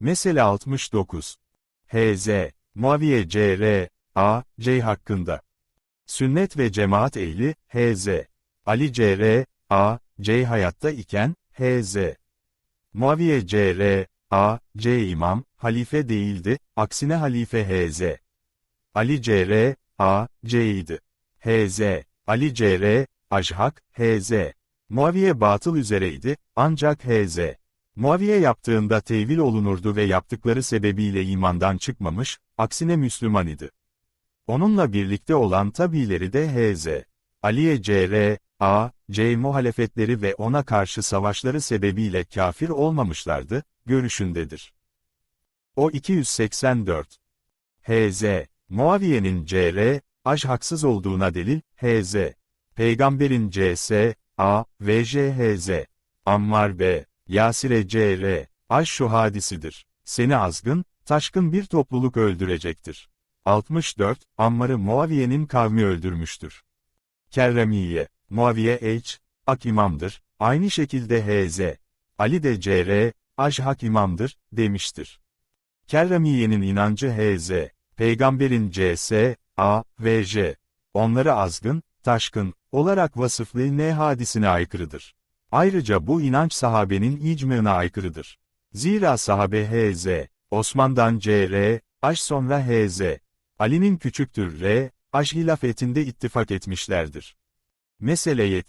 Mesele 69. H.Z. Muaviye C.R. A. C. hakkında. Sünnet ve cemaat ehli, H.Z. Ali C.R. A. C. hayatta iken, H.Z. Muaviye C.R. A. C. imam, halife değildi, aksine halife H.Z. Ali C.R. A. C. idi. H.Z. Ali C.R. Ajhak, H.Z. Muaviye batıl üzereydi, ancak H.Z. Muaviye yaptığında tevil olunurdu ve yaptıkları sebebiyle imandan çıkmamış, aksine Müslüman idi. Onunla birlikte olan tabileri de H.Z. Aliye C.R. A. C. muhalefetleri ve ona karşı savaşları sebebiyle kafir olmamışlardı, görüşündedir. O 284. H.Z. Muaviye'nin C.R. Aj haksız olduğuna delil, H.Z. Peygamberin C.S. A. ve J.H.Z. Ammar B. Yasire C.R. Aj şu hadisidir. Seni azgın, taşkın bir topluluk öldürecektir. 64, Ammar'ı Muaviye'nin kavmi öldürmüştür. Kerremiye, Muaviye H. Ak imamdır, aynı şekilde H.Z. Ali de C.R. Aj hak imamdır, demiştir. Kerremiye'nin inancı H.Z. Peygamberin C.S. A. ve J. Onları azgın, taşkın, olarak vasıflı ne hadisine aykırıdır. Ayrıca bu inanç sahabenin icmına aykırıdır. Zira sahabe H.Z. Osman'dan C.R. Aş sonra H.Z. Ali'nin küçüktür R. Aş hilafetinde ittifak etmişlerdir. Mesele 70.